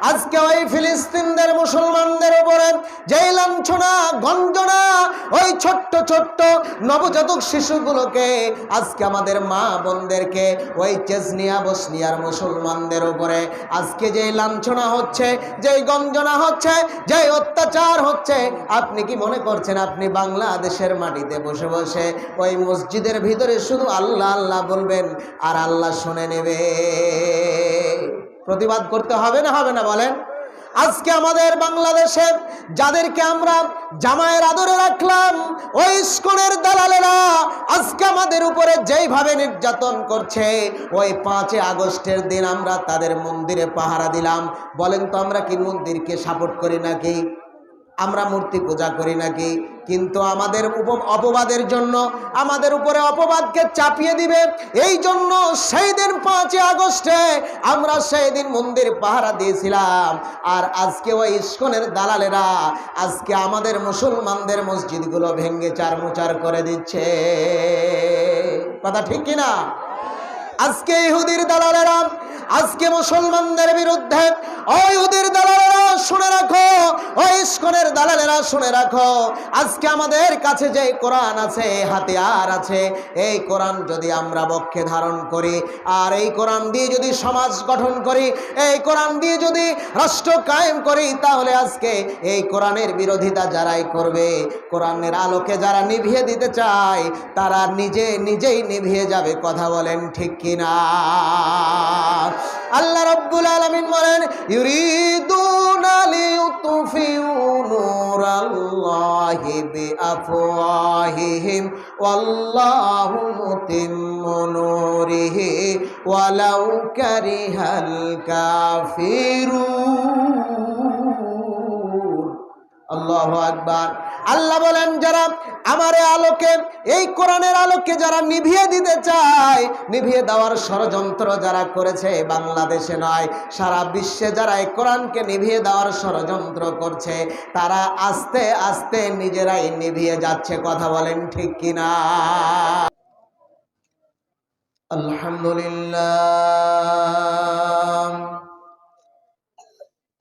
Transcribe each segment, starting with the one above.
আজকে ওই ফিলিস্তিনদের মুসলমানদের উপরে যেই লাঞ্ছনা, গঞ্জনা, ওই ছোট্ট ছোট্ট নবজাতক শিশুগুলোকে আজকে আমাদের মা বোনদেরকে ওই চেজনিয়া বসনিয়ার মুসলমানদের উপরে আজকে যেই লাঞ্ছনা হচ্ছে, যেই গঞ্জনা হচ্ছে, যেই অত্যাচার হচ্ছে, আপনি কি মনে করছেন আপনি বাংলাদেশের মাটিতে বসে বসে ওই মসজিদের ভিতরে শুধু আল্লাহ আল্লাহ বলবেন আর আল্লাহ শুনে নেবে? প্রতিবাদ করতে হবে না হবে না বলেন? আজকে আমাদের বাংলাদেশের যাদেরকে আমরা জামায়ের আদরে রাখলাম, ওই স্কুলের দালালেরা আজকে আমাদের উপরে যেইভাবে নির্যাতন করছে, ওই পাঁচে আগস্টের দিন আমরা তাদের মন্দিরে পাহারা দিলাম। বলেন তো আমরা কি মন্দিরকে সাপোর্ট করি নাকি? আমরা মূর্তি পূজা করি নাকি? কিন্তু আমাদের অপবাদের জন্য আমাদের উপরে অপবাদকে চাপিয়ে দিবে। এই জন্য সেই দিন পাঁচই আগস্টে আমরা সেই দিন মন্দির পাহারা দিয়েছিলাম। আর আজকে ওই ইস্কনের দালালেরা আজকে আমাদের মুসলমানদের মসজিদগুলো ভেঙ্গে চারমুচার করে দিচ্ছে। কথা ঠিক কিনা? আজকে ইহুদির দালালেরা আজকে মুসলমানদের বিরুদ্ধে, ওই ইহুদির দালালেরা শুনে রাখো, ওই ইস্কনের দালালেরা শুনে রাখো। আজকে আমাদের কাছে যে কোরআন আছে, হাতিয়ার আছে, এই কোরআন যদি আমরা বক্ষে ধারণ করি, আর এই কোরআন দিয়ে যদি সমাজ গঠন করি, এই কোরআন দিয়ে যদি রাষ্ট্র কায়েম করি, তাহলে আজকে এই কোরআনের বিরোধিতা যারাই করবে, কোরআনের আলোকে যারা নিভিয়ে দিতে চায়, তারা নিজে নিজেই নিভিয়ে যাবে, কথা বলেন ঠিক কিনা? আল্লাহ রব্বুল আলামিন বলেন, ইউরিদুনা লিউতফিউ নূরাল্লাহি বিআফওয়াহিহিম, ওয়াল্লাহু মুতিম্মু নূরিহি, ওয়ালাউ কারিহাল আল্লাহু আকবার। আল্লাহ বলেন, যারা আমার আলোকে, এই কোরআনের আলোকে যারা নিভিয়ে দিতে চায়, নিভিয়ে দেওয়ার ষড়যন্ত্র যারা করেছে বাংলাদেশে নয়, সারা বিশ্বে যারা এই কোরআনকে নিভিয়ে দেওয়ার ষড়যন্ত্র করছে, তারা আস্তে আস্তে নিজেরাই নিভিয়ে যাচ্ছে, কথা বলেন ঠিক কিনা? আলহামদুলিল্লাহ।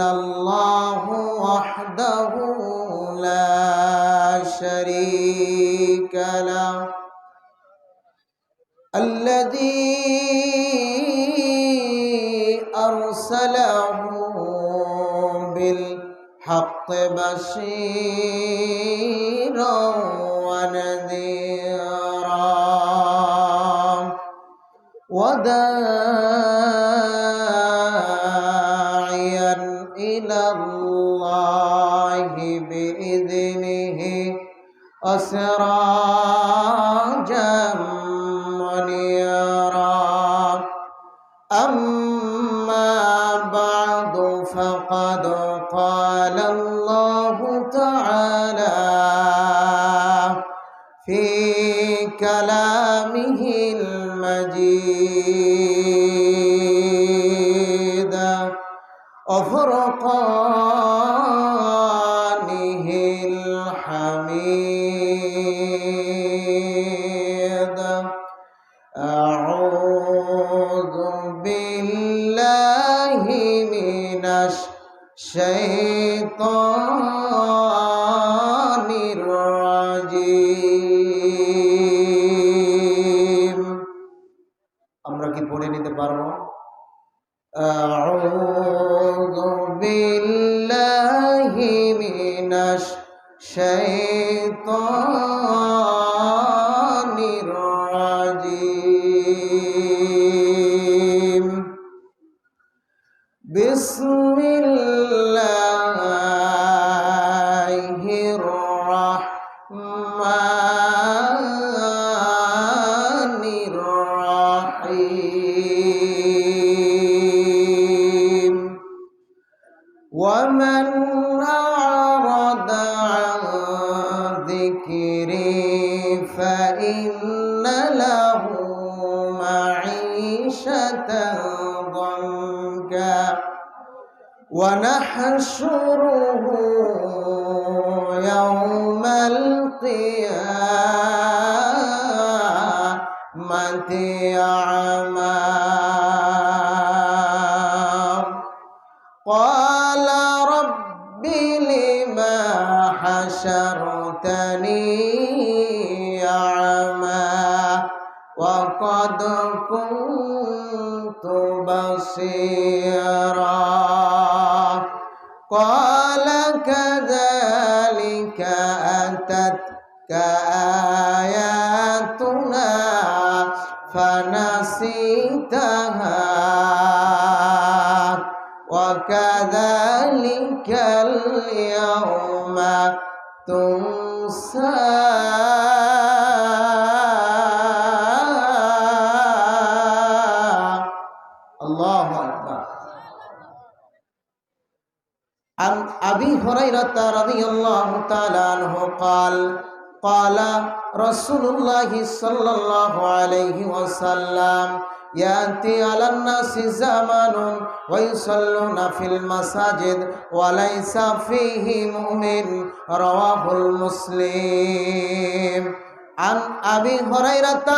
الله وحده لا شريك له. الذي أرسله بالحق بشيرا كلامه المجيد وفرقانه أعمى وقد كنت بصيرا. قال كذلك أتتك آياتنا فنسيتها. وكذلك اليوم تنسى. هريرة رضي الله تعالى عنه قال قال رسول الله صلى الله عليه وسلم يأتي على الناس زمان ويصلون في المساجد وليس فيه مؤمن رواه المسلم عن أبي هريرة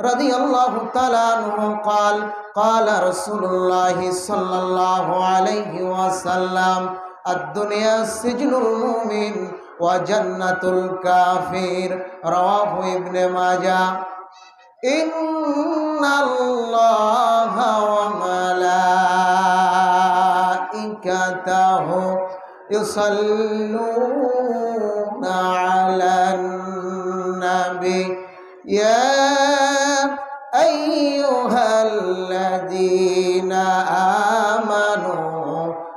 رضي الله تعالى عنه قال قال رسول الله صلى الله عليه وسلم الدنيا سجن المؤمن وجنة الكافر رواه ابن ماجه. إن الله وملائكته يصلون على النبي. يا أيها الذين آمنوا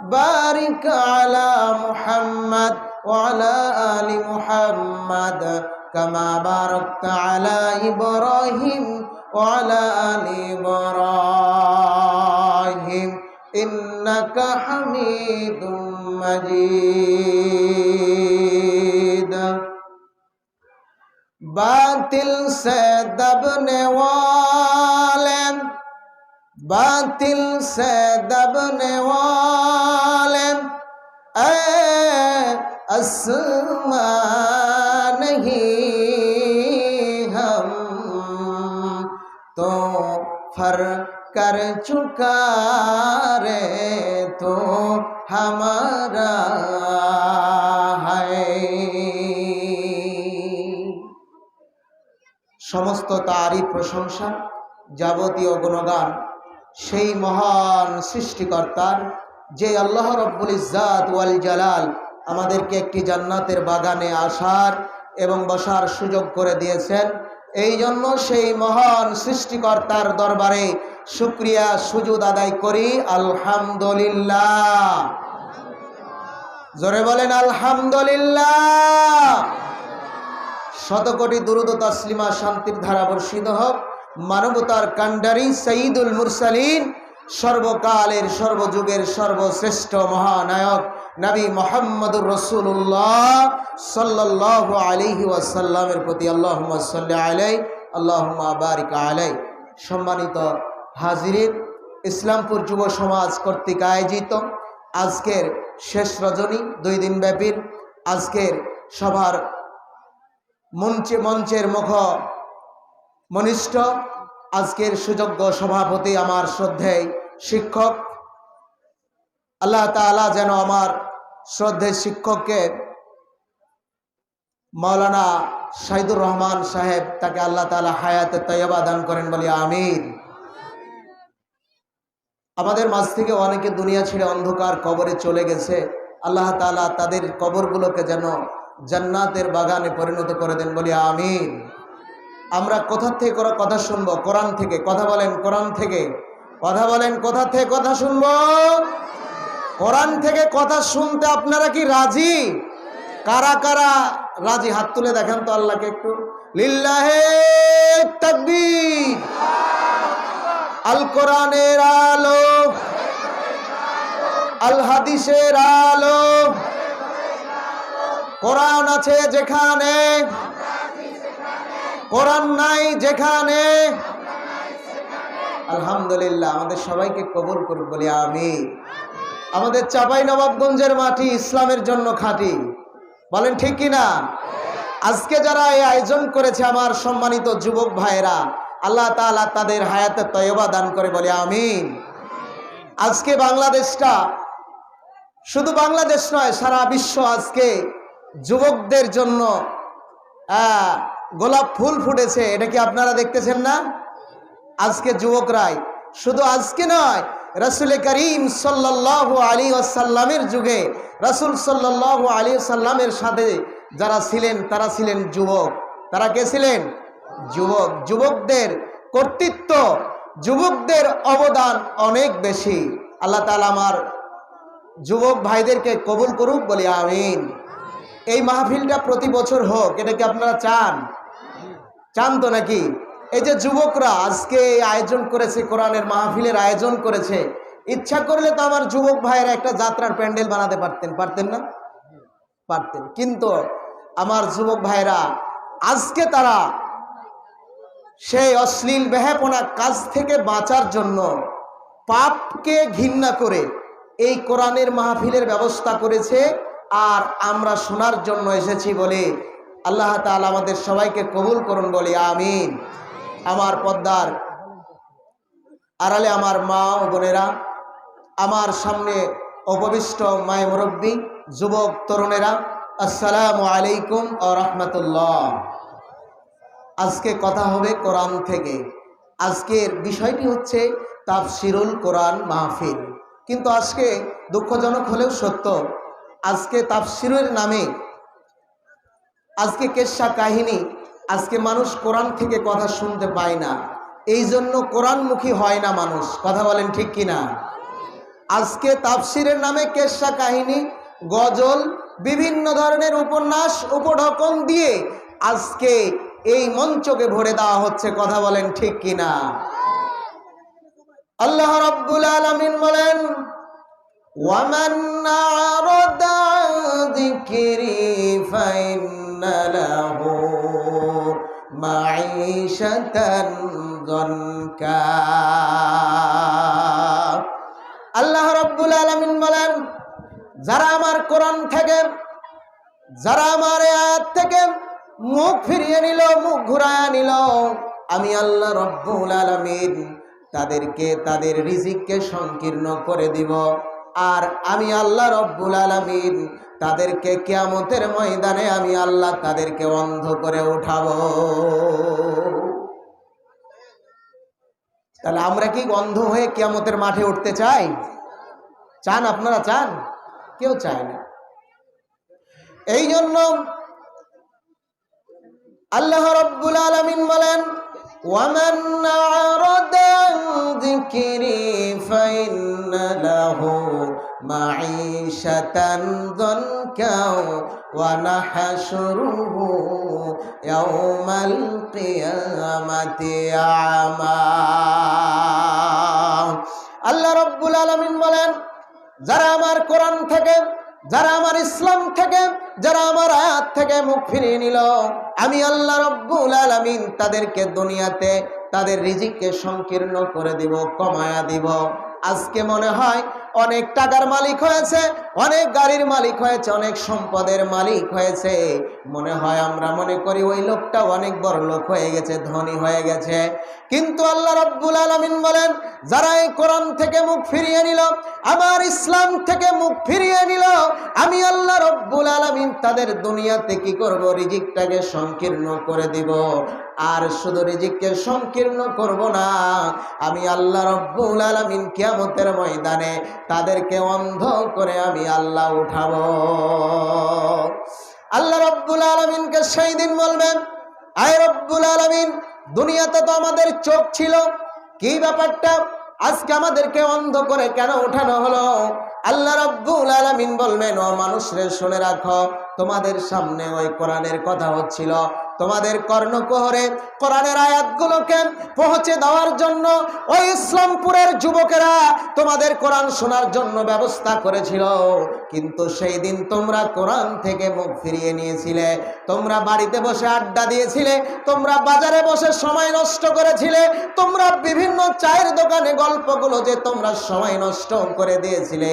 بارك على محمد وعلى آل محمد كما باركت على إبراهيم وعلى آل إبراهيم إنك حميد مجيد باطل سے دبنے والے باطل سے دبنے والے তারই প্রশংসা, যাবতীয় গুণগান, সেই মহান সৃষ্টিকর্তার, যে আল্লাহ রব্বুল ইজাত ওয়াল জালাল আমাদেরকে একটি জান্নাতের বাগানে আসার এবং বসার সুযোগ করে দিয়েছেন। এই জন্য সেই মহান সৃষ্টিকর্তার দরবারে শুক্রিয়া সুজুদ আদায় করি। আলহামদুলিল্লাহ। জোরে বলেন, আলহামদুলিল্লাহ। শতকোটি দুরুদ তাসলিমা শান্তির ধারা বর্ষিত হোক। মানবতার কান্ডারি সঈদুল মুরসালিন, সর্বকালের, সর্বযুগের সর্বশ্রেষ্ঠ মহানায়ক নবী মোহাম্মদুর রসুল্লাহ সাল্লাহ আলিহি ওয়াসাল্লামের প্রতি আল্লাহ সাল্লাহ আলাই আল্লাহ বারিক আলাই সম্মানিত হাজিরিন, ইসলামপুর যুব সমাজ কর্তৃক আয়োজিত আজকের শেষ রজনী, দুই দিন ব্যাপীর আজকের সভার মঞ্চে মঞ্চের মুখ। মনিষ্ঠ, আজকের সুযোগ্য সভাপতি আমার শ্রদ্ধেয় শিক্ষক। আল্লাহ তাআলা যেন আমার শ্রদ্ধেয় শিক্ষককে মাওলানা শাহিদুর রহমান সাহেব তাকে আল্লাহ তাআলা হায়াতে তৈবা দান করেন বলি আমির আমাদের মাঝ থেকে অনেকে দুনিয়া ছেড়ে অন্ধকার কবরে চলে গেছে। আল্লাহ তাআলা তাদের কবরগুলোকে যেন জান্নাতের বাগানে পরিণত করে দেন, বলি আমিন। আমরা কোথা থেকে কোনো কথা শুনব? কোরআন থেকে। কথা বলেন, কোরআন থেকে। কথা বলেন, কোথা থেকে কথা শুনব? কোরআন থেকে কথা শুনতে আপনারা কি রাজি? কারা কারা রাজি? হাত তুলে দেখেন তো আল্লাহকে একটু। লিল্লাহে আল কোরআনের আলো। আল হাদিসের আলো। কোরআন আছে যেখানে, কোরআন নাই যেখানে। আলহামদুলিল্লাহ, আমাদের সবাইকে কবুল করুক বলি আমি আমাদের চাপাই নবাবগঞ্জের মাটি ইসলামের জন্য খাঁটি। বলেন ঠিক কি না? আজকে যারা এই আয়োজন করেছে আমার সম্মানিত যুবক ভাইরা আল্লাহ তাআলা তাদের হায়াতে তয়বা দান করে, বলে আমিন। আজকে বাংলাদেশটা শুধু বাংলাদেশ নয়, সারা বিশ্ব আজকে যুবকদের জন্য গোলাপ ফুল ফুটেছে, এটা কি আপনারা দেখতেছেন না? আজকে যুবকরাই, শুধু আজকে নয়, রসুল করিম সাল্লাহ আলী আসাল্লামের যুগে, রসুল সাল্লাহ আলী সাল্লামের সাথে যারা ছিলেন, তারা ছিলেন যুবক। তারা কে ছিলেন? যুবক। যুবকদের কর্তৃত্ব, যুবকদের অবদান অনেক বেশি। আল্লাহ তালা আমার যুবক ভাইদেরকে কবুল করুক, বলি আমিন। এই মাহফিলটা প্রতি বছর হোক, এটা কি আপনারা চান? চান তো নাকি? এই যে যুবকরা আজকে এই আয়োজন করেছে, কোরআনের মাহফিলের আয়োজন করেছে, ইচ্ছা করলে তো আমার যুবক ভাইয়েরা একটা যাত্রার প্যান্ডেল বানাতে পারতেন পারতেন না? পারতেন। কিন্তু আমার যুবক ভাইরা আজকে তারা সেই অশ্লীল বেহাপনা কাজ থেকে বাঁচার জন্য পাপকে ঘৃণা করে এই কোরআনের মাহফিলের ব্যবস্থা করেছে। আর আমরা শোনার জন্য এসেছি বলে আল্লাহ তাআলা আমাদের সবাইকে কবুল করুন বলি, আমিন। আমার পদ্মার আড়ালে আমার মা ও বোনেরা, আমার সামনে উপবিষ্ট মায় মুরব্বী, যুবক তরুণেরা, আসসালামু আলাইকুম ও রহমতুল্লাহ। আজকে কথা হবে কোরআন থেকে। আজকের বিষয়টি হচ্ছে তাফসিরুল কোরআন মাহফিল। কিন্তু আজকে দুঃখজনক হলেও সত্য আজকে তাফসিরের নামে, আজকে কেশা কাহিনী, আজকে মানুষ কোরআন থেকে কথা শুনতে পায় না। এই জন্য কোরআনমুখী হয় না মানুষ। কথা বলেন ঠিক কিনা? আজকে তাফসিরের নামে কেশা কাহিনী, গজল, বিভিন্ন ধরনের উপন্যাস, উপঢকন দিয়ে আজকে এই মঞ্চকে ভরে দেওয়া হচ্ছে। কথা বলেন ঠিক কিনা? আল্লাহ রাব্বুল আলামিন বলেন ومن أعرض عن ذكري فإن له معيشة ضنكا আল্লাহ রাব্বুল আলামিন বলেন যারা আমার কোরআন থেকে যারা আমার এই আয়াত থেকে মুখ ফিরিয়ে নিল মুখ ঘুরায় নিল আমি আল্লাহ রব্বুল আলামিন তাদেরকে তাদের রিজিককে সংকীর্ণ করে দিব আর আমি আল্লাহ রব্বুল আলামিন তাদেরকে কেয়ামতের ময়দানে আমি আল্লাহ তাদেরকে অন্ধ করে উঠাবো। তাহলে আমরা কি অন্ধ হয়ে কেয়ামতের মাঠে উঠতে চাই? চান আপনারা চান? কেউ চায় না। এই জন্য আল্লাহ রব্বুল আলামিন বলেন ومن أعرض عن ذكري فإن له معيشة ضنكا ونحشره يوم القيامة أعمى আল্লাহ রব্বুল আলামিন বলেন যারা আমার কোরআন থেকে যারা আমার ইসলাম থেকে, যারা আমার আয়াত থেকে মুখ ফিরিয়ে নিল, আমি আল্লাহ রব্বুল আলমিন তাদেরকে দুনিয়াতে তাদের রিজিককে সংকীর্ণ করে দিব, কমায়া দিব। আজকে মনে হয় অনেক টাকার মালিক হয়েছে, অনেক গাড়ির মালিক হয়েছে, অনেক সম্পদের মালিক হয়েছে। মনে হয় আমরা মনে করি ওই লোকটা অনেক বড় লোক হয়ে গেছে, ধনী হয়ে গেছে। কিন্তু আল্লাহ রব্বুল আলমিন বলেন, যারা এই কোরআন থেকে মুখ ফিরিয়ে নিল, আমার ইসলাম থেকে মুখ ফিরিয়ে নিল, আমি আল্লাহ রব্বুল আলমিন তাদের দুনিয়াতে কি করব? রিজিকটাকে সংকীর্ণ করে দিব। আর শুধু রিজিককে সংকীর্ণ করব না, আমি আল্লাহ রব্বুল আলমিন কিয়ামতের ময়দানে তাদেরকে অন্ধ করে আমি আল্লাহ উঠাবো। আল্লাহ রব্বুল আলমিনকে সেই দিন বলবেন, আয় রব্বুল আলমিন, দুনিয়াতে তো আমাদের চোখ ছিল, কি ব্যাপারটা? আজকে আমাদেরকে অন্ধ করে কেন উঠানো হলো? আল্লাহ রব্বুল আলমিন বলবেন, ও মানুষরে শুনে রাখো, তোমাদের সামনে ওই কোরআনের কথা হচ্ছিল তোমাদের কর্ণকোহরে কোরআনের আয়াতগুলোকে পৌঁছে দেওয়ার জন্য ওই ইসলামপুরের যুবকেরা তোমাদের কোরআন শোনার জন্য ব্যবস্থা করেছিল। কিন্তু সেই দিন তোমরা কোরআন থেকে মুখ ফিরিয়ে নিয়েছিলে, তোমরা বাড়িতে বসে আড্ডা দিয়েছিলে, তোমরা বাজারে বসে সময় নষ্ট করেছিলে, তোমরা বিভিন্ন চায়ের দোকানে গল্পগুলো যে তোমরা সময় নষ্ট করে দিয়েছিলে।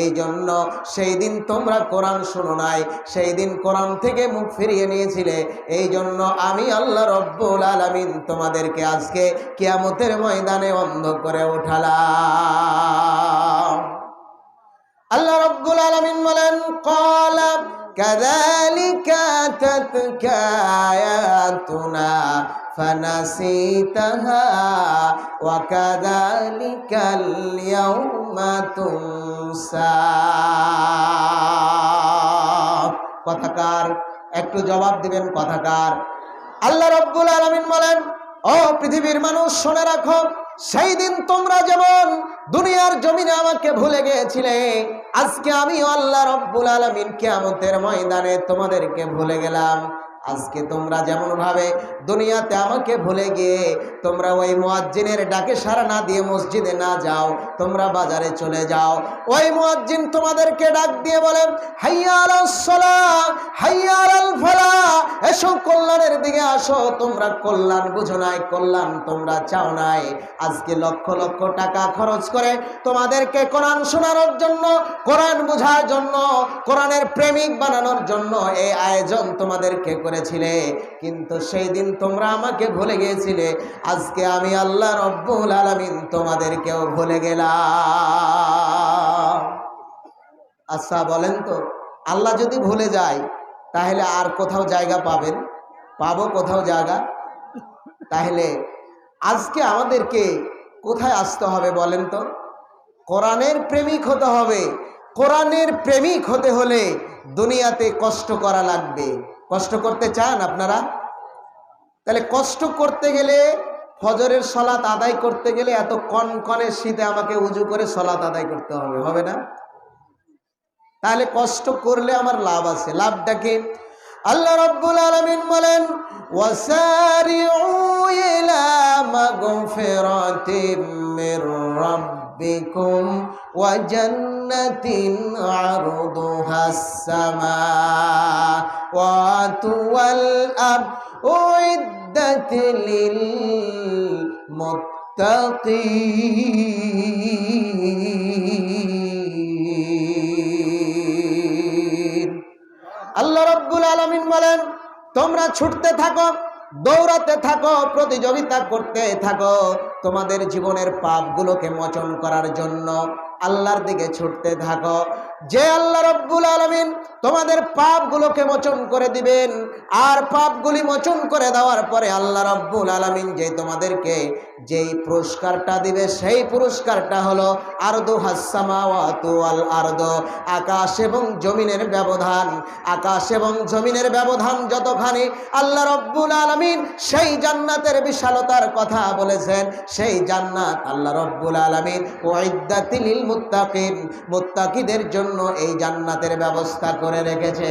এই জন্য সেই দিন তোমরা কোরআন শোনো নাই, সেই দিন কোরআন থেকে মুখ ফিরিয়ে নিয়েছিলে এই জন্য আমি আল্লাহ রব্বুল আলমিন তোমাদেরকে আজকে কিয়ামতের ময়দানে অন্ধ করে উঠালাম আল্লাহ রব্বুল আলমিন বলেন কলা كذلك أتتك آياتنا فنسيتها وكذلك اليوم تنسى কথাকার একটু জবাব দিবেন কথাকার আল্লাহ রব্বুল আলমিন বলেন, ও পৃথিবীর মানুষ, শুনে রাখো, সেই দিন তোমরা যেমন দুনিয়ার জমিনে আমাকে ভুলে গিয়েছিলে, আজকে আমি আল্লাহ রব্বুল আলমিন কেয়ামতের ময়দানে তোমাদেরকে ভুলে গেলাম। আজকে তোমরা যেমন ভাবে দুনিয়াতে আমাকে ভুলে গিয়ে তোমরা ওই মুয়াজ্জিনের ডাকে সারা না দিয়ে মসজিদে না যাও, তোমরা বাজারে চলে যাও। ওই মুয়াজ্জিন তোমাদেরকে ডাক দিয়ে বলে হাইয়াল হাইয়াল ফালা, এসো কল্যাণের দিকে আসো, তোমরা কল্যাণ বুঝো নাই, কল্যাণ তোমরা চাও নাই। আজকে লক্ষ লক্ষ টাকা খরচ করে তোমাদেরকে কোরআন শোনানোর জন্য, কোরআন বোঝার জন্য, কোরআনের প্রেমিক বানানোর জন্য এই আয়োজন তোমাদেরকে করেছিলে। কিন্তু সেই দিন তোমরা আমাকে ভুলে গিয়েছিলে। আজকে আমি আল্লাহ রব্বুল আলমিন তোমাদেরকেও ভুলে গেলাম। আচ্ছা বলেন তো, আল্লাহ যদি ভুলে যায়, তাহলে আর কোথাও জায়গা পাবেন? পাবো কোথাও জায়গা? তাহলে আজকে আমাদেরকে কোথায় আসতে হবে বলেন তো? কোরআনের প্রেমিক হতে হবে। কোরআনের প্রেমিক হতে হলে দুনিয়াতে কষ্ট করা লাগবে। কষ্ট করতে চান আপনারা? তাহলে কষ্ট করতে গেলে ফজরের সলাত আদায় করতে গেলে এত কনকনে শীতে আমাকে উজু করে সলাত আদায় করতে হবে হবে না? তাহলে কষ্ট করলে আমার লাভ আছে। লাভটা কি? আল্লাহ রব্বুল আলমিন বলেন ইলা মাগফিরাতিম মির রাব্বিকুম লিল মুত্তাকিন আল্লাহ রব্বুল আলমিন বলেন, তোমরা ছুটতে থাকো, দৌড়াতে থাকো, প্রতিযোগিতা করতে থাকো। তোমাদের জীবনের পাপগুলোকে মোচন করার জন্য আল্লাহর দিকে ছুটতে থাকো। যে আল্লাহ রব্বুল আলমিন তোমাদের পাপগুলোকে মোচন করে দিবেন। আর পাপগুলি মোচন করে দেওয়ার পরে আল্লাহ রব্বুল আলমিন যে তোমাদেরকে যেই পুরস্কারটা দিবে, সেই পুরস্কারটা হলো আরদু হাসামাওয়াতু আল আরদ। আকাশ এবং জমিনের ব্যবধান, আকাশ এবং জমিনের ব্যবধান যতখানি আল্লাহ রব্বুল আলমিন সেই জান্নাতের বিশালতার কথা বলেছেন, সেই জান্নাত আল্লাহ রব্বুল আলমিন ওয়াইদাতিল মুত্তাকিন, মুত্তাকিদের জন্য এই জান্নাতের ব্যবস্থা করে রেখেছে।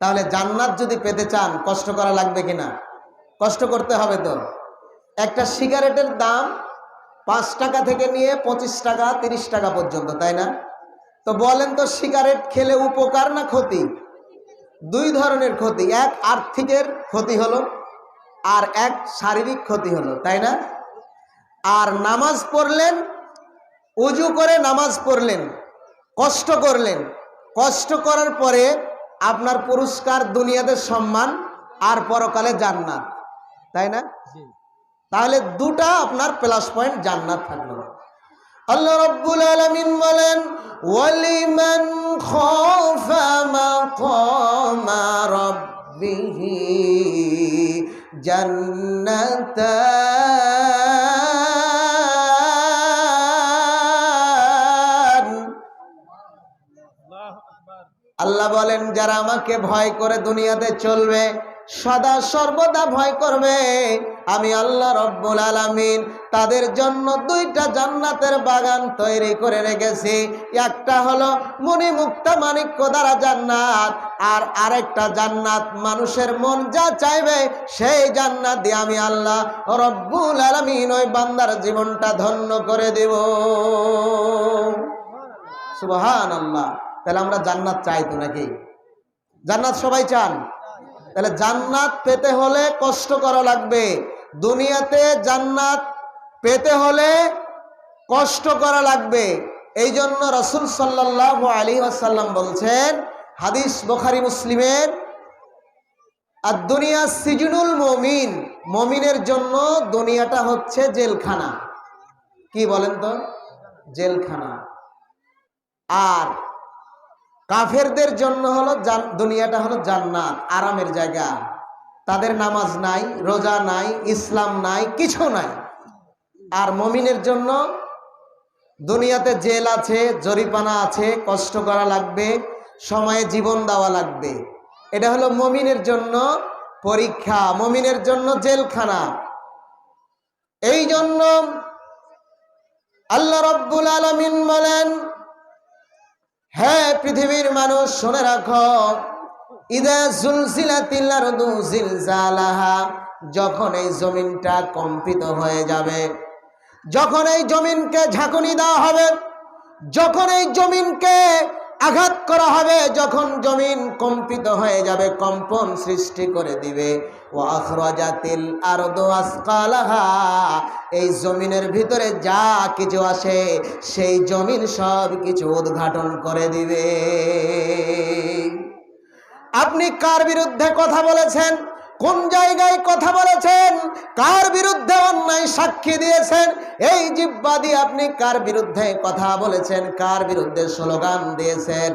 তাহলে জান্নাত যদি পেতে চান, কষ্ট করা লাগবে কিনা? কষ্ট করতে হবে তো। একটা সিগারেটের দাম পাঁচ টাকা থেকে নিয়ে পঁচিশ টাকা, তিরিশ টাকা পর্যন্ত, তাই না? তো বলেন তো, সিগারেট খেলে উপকার না ক্ষতি? দুই ধরনের ক্ষতি, এক আর্থিকের ক্ষতি হলো, আর এক শারীরিক ক্ষতি হলো, তাই না? আর নামাজ পড়লেন, উজু করে নামাজ পড়লেন কষ্ট করলেন। কষ্ট করার পরে আপনার পুরস্কার দুনিয়াতে সম্মান আর পরকালে জান্নাত। তাই না? তাহলে দুটা আপনার প্লাস পয়েন্ট জান্নাত থাকল। আল্লাহ রাব্বুল আলামিন বলেন ওয়ালিমান খাফা মাকামা রাব্বিহি জান্নাতান আল্লাহ বলেন, যারা আমাকে ভয় করে দুনিয়াতে চলবে, সদা সর্বদা ভয় করবে। আমি আল্লাহ রব্বুল আলামিন তাদের জন্য দুইটা জান্নাতের বাগান তৈরি করে রেখেছি। একটা হলো মণিমুক্তা মানিক্য দ্বারা জান্নাত, আর আরেকটা জান্নাত মানুষের মন যা চাইবে, সেই জান্নাত দিয়ে আমি আল্লাহ রব্বুল আলামিন ওই বান্দার জীবনটা ধন্য করে দেব। সুবহান আল্লাহ তাহলে আমরা জান্নাত চাই তো নাকি? জান্নাত সবাই চান? তাহলে জান্নাত পেতে হলে কষ্ট করা লাগবে। দুনিয়াতে জান্নাত পেতে হলে কষ্ট করা লাগবে। এই জন্য রসুল সাল্লাহ আলী আসাল্লাম বলছেন, হাদিস বোখারি, মুসলিমের, আর দুনিয়া সিজনুল মমিন, মমিনের জন্য দুনিয়াটা হচ্ছে জেলখানা। কি বলেন তো? জেলখানা। আর কাফেরদের জন্য হলো দুনিয়াটা হলো জান্নাত, আরামের জায়গা। তাদের নামাজ নাই, রোজা নাই, ইসলাম নাই, কিছু নাই। আর মমিনের জন্য দুনিয়াতে জেল আছে জরিপানা আছে, কষ্ট করা লাগবে, সময়ে জীবন দেওয়া লাগবে। এটা হলো মমিনের জন্য পরীক্ষা, মমিনের জন্য জেলখানা। এই জন্য আল্লাহ রব্বুল আলমিন বলেন হ্যাঁ পৃথিবীর মানুষ, শুনে রাখো। ইদা জুলজিলাতিল আরদু জিলজালাহা, যখন এই জমিনটা কম্পিত হয়ে যাবে, যখন এই জমিনকে ঝাঁকুনি দেওয়া হবে, যখন এই জমিনকে আঘাত করা হবে, যখন জমিন কম্পিত হয়ে যাবে, কম্পন সৃষ্টি করে দিবে। ও আখরাজাতিল আরদু আসকালাহা, এই জমিনের ভিতরে যা কিছু আসে, সেই জমিন সব কিছু উদ্ঘাটন করে দিবে। আপনি কার বিরুদ্ধে কথা বলেছেন? কোন জায়গায় কথা বলেছেন? কার বিরুদ্ধে অন্যায় সাক্ষী দিয়েছেন? এই জিব্বা দিয়ে আপনি কার বিরুদ্ধে কথা বলেছেন? কার বিরুদ্ধে স্লোগান দিয়েছেন?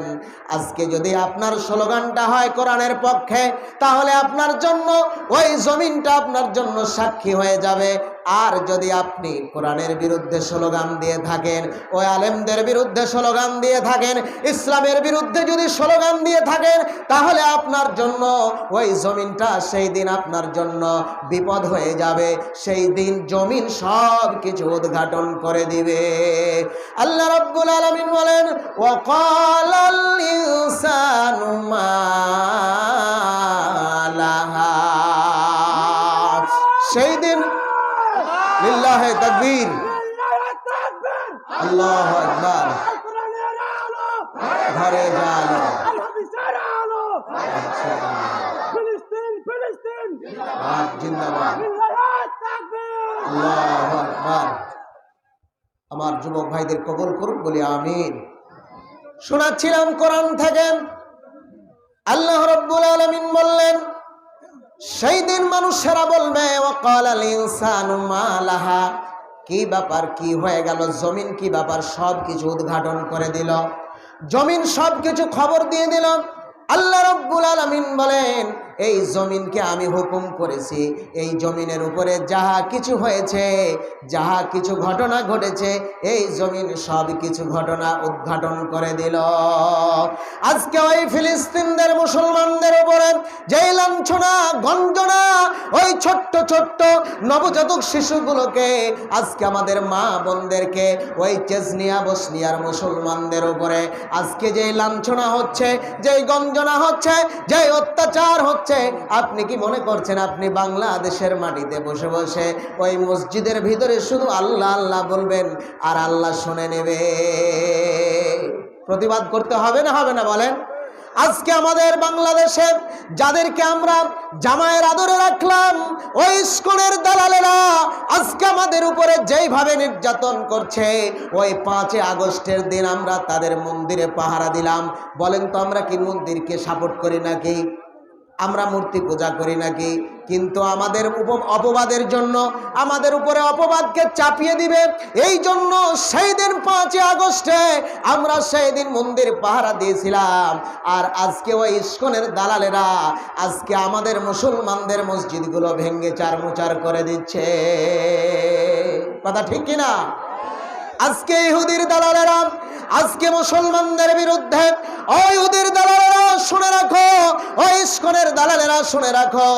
আজকে যদি আপনার স্লোগানটা হয় কোরআনের পক্ষে, তাহলে আপনার জন্য ওই জমিনটা আপনার জন্য সাক্ষী হয়ে যাবে। আর যদি আপনি কোরআনের বিরুদ্ধে স্লোগান দিয়ে থাকেন, ওই আলেমদের বিরুদ্ধে স্লোগান দিয়ে থাকেন, ইসলামের বিরুদ্ধে যদি স্লোগান দিয়ে থাকেন, তাহলে আপনার জন্য ওই জমিনটা সেই দিন আপনার জন্য বিপদ হয়ে যাবে। সেই দিন জমিন সব কিছু উদ্ঘাটন করে দিবে। আল্লাহ রব্বুল আলমিন বলেন ওকাল লাহা লিল্লাহে তাকবীর। আল্লাহু আকবার। ঘরে আকবার। আমার যুবক ভাইদের কবুল করুন, বলি আমিন। শোনাচ্ছিলাম কোরআন থেকে। আল্লাহ রব্বুল আলামিন বললেন সেই দিন মানুষেরা বলবে ওকাল ইনসানু মা লাহা কি ব্যাপার, কি হয়ে গেল? জমিন কি ব্যাপার? সব কিছু উদ্ঘাটন করে দিল। জমিন সব কিছু খবর দিয়ে দিল। আল্লাহ রব্বুল আলমিন বলেন, এই জমিনকে আমি হুকুম করেছি। এই জমিনের উপরে যাহা কিছু হয়েছে, যাহা কিছু ঘটনা ঘটেছে, এই জমিন সব কিছু ঘটনা উদ্ঘাটন করে দিল। আজকে ওই ফিলিস্তিনদের মুসলমানদের উপরে যেই লাঞ্ছনা, গঞ্জনা ওই ছোট্ট ছোট্ট নবজাতক শিশুগুলোকে আজকে আমাদের মা বোনদেরকে ওই চেজনিয়া বসনিয়ার মুসলমানদের উপরে আজকে যেই লাঞ্ছনা হচ্ছে, যেই গঞ্জনা হচ্ছে, যেই অত্যাচার হচ্ছে, আপনি কি মনে করছেন আপনি বাংলাদেশের মাটিতে বসে বসে ওই মসজিদের ভিতরে শুধু আল্লাহ আল্লাহ বলবেন আর আল্লাহ শুনে নেবে? প্রতিবাদ করতে হবে না হবে না বলেন? আজকে আমাদের বাংলাদেশের যাদেরকে আমরা জামায়ের আদরে রাখলাম, ওই স্কুলের দালালেরা আজকে আমাদের উপরে যেইভাবে নির্যাতন করছে, ওই পাঁচে আগস্টের দিন আমরা তাদের মন্দিরে পাহারা দিলাম। বলেন তো আমরা কি মন্দিরকে সাপোর্ট করি নাকি? আমরা মূর্তি পূজা করি নাকি? কিন্তু আমাদের অপবাদের জন্য আমাদের উপরে অপবাদকে চাপিয়ে দিবে। এই জন্য সেই দিন পাঁচই আগস্টে আমরা সেই দিন মন্দির পাহারা দিয়েছিলাম। আর আজকে ওই ইস্কনের দালালেরা আজকে আমাদের মুসলমানদের মসজিদগুলো ভেঙ্গে চারমুচার করে দিচ্ছে। কথা ঠিক কিনা আজকে ইহুদির দালালেরা, আজকে মুসলমানদের বিরুদ্ধে ওই দালালেরা শুনে রাখো ইস্কনের দালালেরা শুনে রাখো।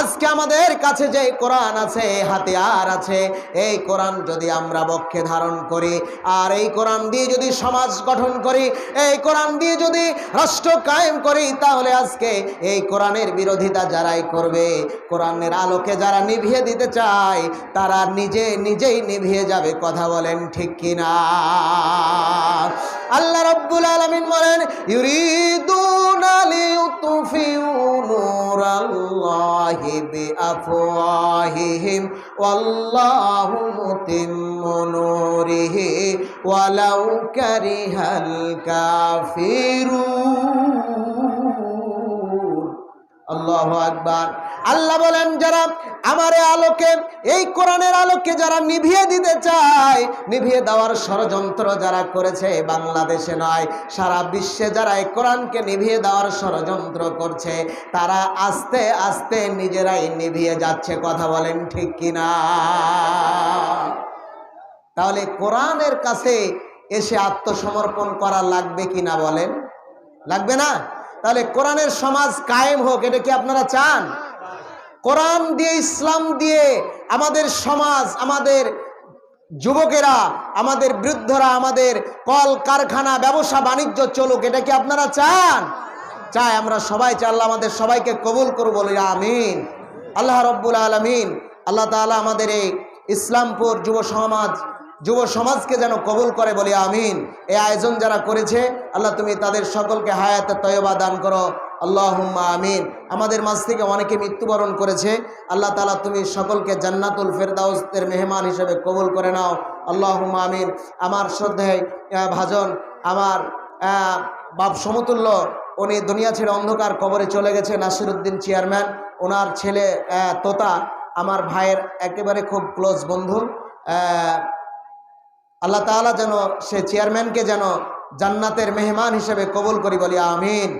আজকে আমাদের কাছে যে কোরআন আছে, হাতিয়ার আছে, এই কোরআন যদি আমরা বক্ষে ধারণ করি, আর এই কোরআন দিয়ে যদি সমাজ গঠন করি, এই কোরআন দিয়ে যদি রাষ্ট্র কায়েম করি, তাহলে আজকে এই কোরআনের বিরোধিতা যারাই করবে, কোরআনের আলোকে যারা নিভিয়ে দিতে চায়, তারা নিজে নিজেই নিভিয়ে যাবে, কথা বলেন ঠিক কিনা? আল্লাহ রব্বুল আলামিন বলেন ইউরিদুনা লিউতফিউ নূরাল্লাহি বিআফওয়াহিহিম ওয়াল্লাহু মুতিম্মু নূরিহি ওয়ালাউ কারিহাল কাফিরুন আল্লাহ আকবার আল্লাহ বলেন, যারা আমার আলোকে, এই কোরআনের আলোকে যারা নিভিয়ে দিতে চায়, নিভিয়ে দেওয়ার ষড়যন্ত্র যারা করেছে বাংলাদেশে নয়, সারা বিশ্বে যারা এই কোরআনকে নিভিয়ে দেওয়ার ষড়যন্ত্র করছে, তারা আস্তে আস্তে নিজেরাই নিভিয়ে যাচ্ছে, কথা বলেন ঠিক কিনা? তাহলে কোরআনের কাছে এসে আত্মসমর্পণ করা লাগবে কিনা বলেন? লাগবে না? তাহলে কোরআনের সমাজ কায়েম হোক, এটা কি আপনারা চান? কোরআন দিয়ে, ইসলাম দিয়ে আমাদের সমাজ, আমাদের যুবকেরা, আমাদের বৃদ্ধরা, আমাদের কল কারখানা, ব্যবসা, বাণিজ্য চলুক, এটা কি আপনারা চান? চাই, আমরা সবাই চাই, আল্লাহ আমাদের সবাইকে কবুল করু বলি আমিন। আল্লাহ রব্বুল আলমিন, আল্লাহ তাআলা আমাদের এই ইসলামপুর যুব সমাজ, যুব সমাজকে যেন কবুল করে, বলি আমিন। এই আয়োজন যারা করেছে, আল্লাহ তুমি তাদের সকলকে হায়াতে তয়বা দান করো। আল্লাহ আমিন। আমাদের মাঝ থেকে অনেকে মৃত্যুবরণ করেছে। আল্লাহ তালা তুমি সকলকে জান্নাতুল ফেরদাউসের মেহমান হিসেবে কবুল করে নাও। আল্লাহ আমিন। আমার শ্রদ্ধেয় ভাজন, আমার বাপ সমতুল্য, উনি দুনিয়া ছেড়ে অন্ধকার কবরে চলে গেছে, নাসিরুদ্দিন চেয়ারম্যান। ওনার ছেলে তোতা, আমার ভাইয়ের একেবারে খুব ক্লোজ বন্ধু। আল্লাহ তাআলা যেন সে চেয়ারম্যানকে যেন জান্নাতের মেহমান হিসেবে কবুল করি, বলি আমিন।